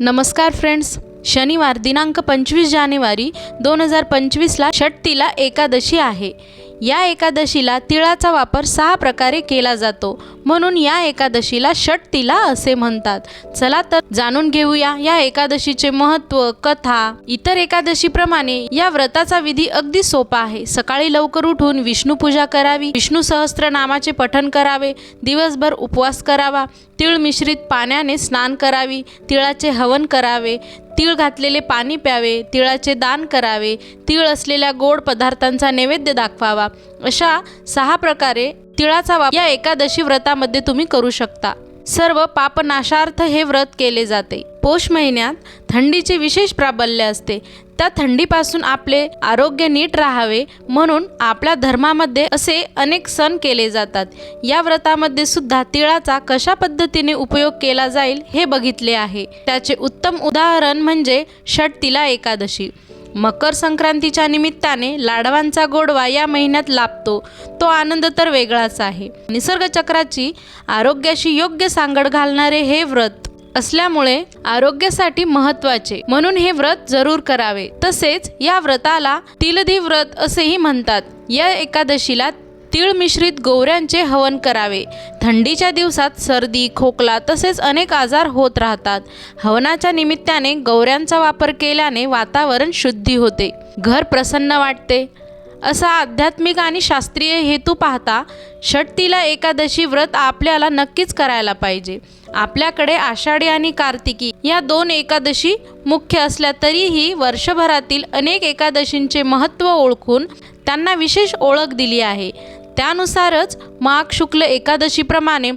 नमस्कार फ्रेंड्स. शनिवार दिनांक पंचवीस जानेवारी दोन हजार पंचवीसला षटतीला एकादशी आहे. या एकादशीला तिळाचा वापर सहा प्रकारे केला जातो. म्हणून या एकादशीला षटतीला असे म्हणतात. चला तर जाणून घेऊया या एकादशीचे महत्त्व कथा इतर एकादशीप्रमाणे या व्रताचा विधी अगदी सोपा आहे. सकाळी लवकर उठून विष्णू पूजा करावी विष्णू सहस्त्र नामाचे पठण करावे दिवसभर उपवास करावा तीळ मिश्रित पाण्याने स्नान करावी तिळाचे हवन करावे तीळ घातलेले पाणी प्यावे तिळाचे दान करावे तीळ असलेल्या गोड पदार्थांचा नैवेद्य दाखवावा. अशा सहा प्रकारे तिळाचा वापर या एकादशी व्रतामध्ये तुम्ही करू शकता. सर्व पापनाशार्थ हे व्रत केले जाते. पौष महिन्यात थंडीचे विशेष प्राबल्य असते. त्या थंडीपासून आपले आरोग्य नीट राहावे म्हणून आपल्या धर्मामध्ये असे अनेक सण केले जातात. या व्रतामध्ये सुद्धा तिळाचा कशा पद्धतीने उपयोग केला जाईल हे बघितले आहे. त्याचे उत्तम उदाहरण म्हणजे षटतिला एकादशी. मकर संक्रांतीच्या निमित्ताने लाडवांचा गोडवा या महिन्यात लाभतो. तो आनंद तर वेगळाच आहे. निसर्गचक्राची आरोग्याशी योग्य सांगड घालणारे हे व्रत असल्यामुळे आरोग्यासाठी महत्त्वाचे. म्हणून हे व्रत जरूर करावे. तसेच या व्रताला तिलधी व्रत असेही म्हणतात. या एकादशीला तीळ मिश्रित गोवऱ्यांचे हवन करावे. थंडीच्या दिवसात सर्दी खोकला तसेच अनेक आजार होत राहतात. हवनाच्या निमित्ताने गौऱ्यांचा वापर केल्याने वातावरण शुद्धी होते. घर प्रसन्न वाटते. असा आध्यात्मिक आणि शास्त्रीय हेतू पाहता षटतीला एकादशी व्रत आपल्याला नक्कीच करायला पाहिजे. आपल्याकडे आषाढी आणि कार्तिकी या दोन एकादशी मुख्य असल्या तरीही वर्षभरातील अनेक एकादशींचे महत्त्व ओळखून त्यांना विशेष ओळख दिली आहे. त्यानुसारच माघ शुक्ल एकादशीप्रमाणे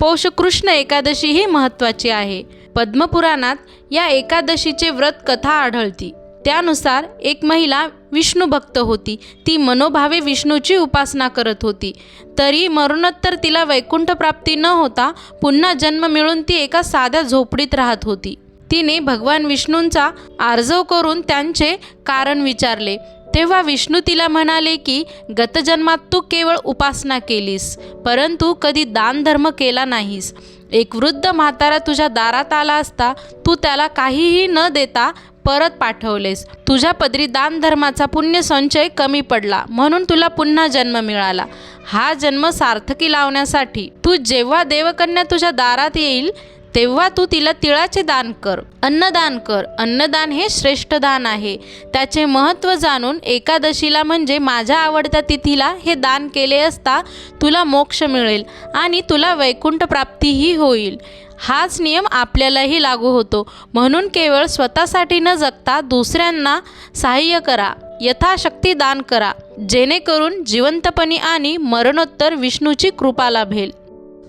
पौष कृष्ण एकादशी ही महत्त्वाची आहे. पद्मपुराणात या एकादशीचे व्रत कथा आढळती. त्यानुसार एक महिला विष्णू भक्त होती. ती मनोभावे विष्णूची उपासना करत होती. तरी मरणोत्तर तिला वैकुंठ प्राप्ती न होता पुन्हा जन्म मिळून ती एका साध्या झोपडीत राहत होती. तिने भगवान विष्णूंचा आर्जव करून त्यांचे कारण विचारले. तेव्हा विष्णू तिला म्हणाले की गतजन्मात तू केवळ उपासना केलीस परंतु कधी दानधर्म केला नाहीस. एक वृद्ध म्हातारा तुझ्या दारात आला असता तू त्याला काहीही न देता परत पाठवलेस. तुझ्या पदरी दानधर्माचा पुण्य संचय कमी पडला म्हणून तुला पुन्हा जन्म मिळाला. हा जन्म सार्थकी लावण्यासाठी. तू जेव्हा देवकन्या तुझ्या दारात येईल तेव्हा तू तिला तिळाचे दान कर अन्नदान कर. अन्नदान हे श्रेष्ठ दान आहे. त्याचे महत्त्व जाणून एकादशीला म्हणजे माझ्या आवडत्या तिथीला हे दान केले असता तुला मोक्ष मिळेल आणि तुला वैकुंठ प्राप्तीही होईल. हाच नियम आपल्यालाही लागू होतो. म्हणून केवळ स्वतःसाठी न जगता दुसऱ्यांना सहाय्य करा. यथाशक्ती दान करा. जेणेकरून जिवंतपणी आणि मरणोत्तर विष्णूची कृपा लाभेल.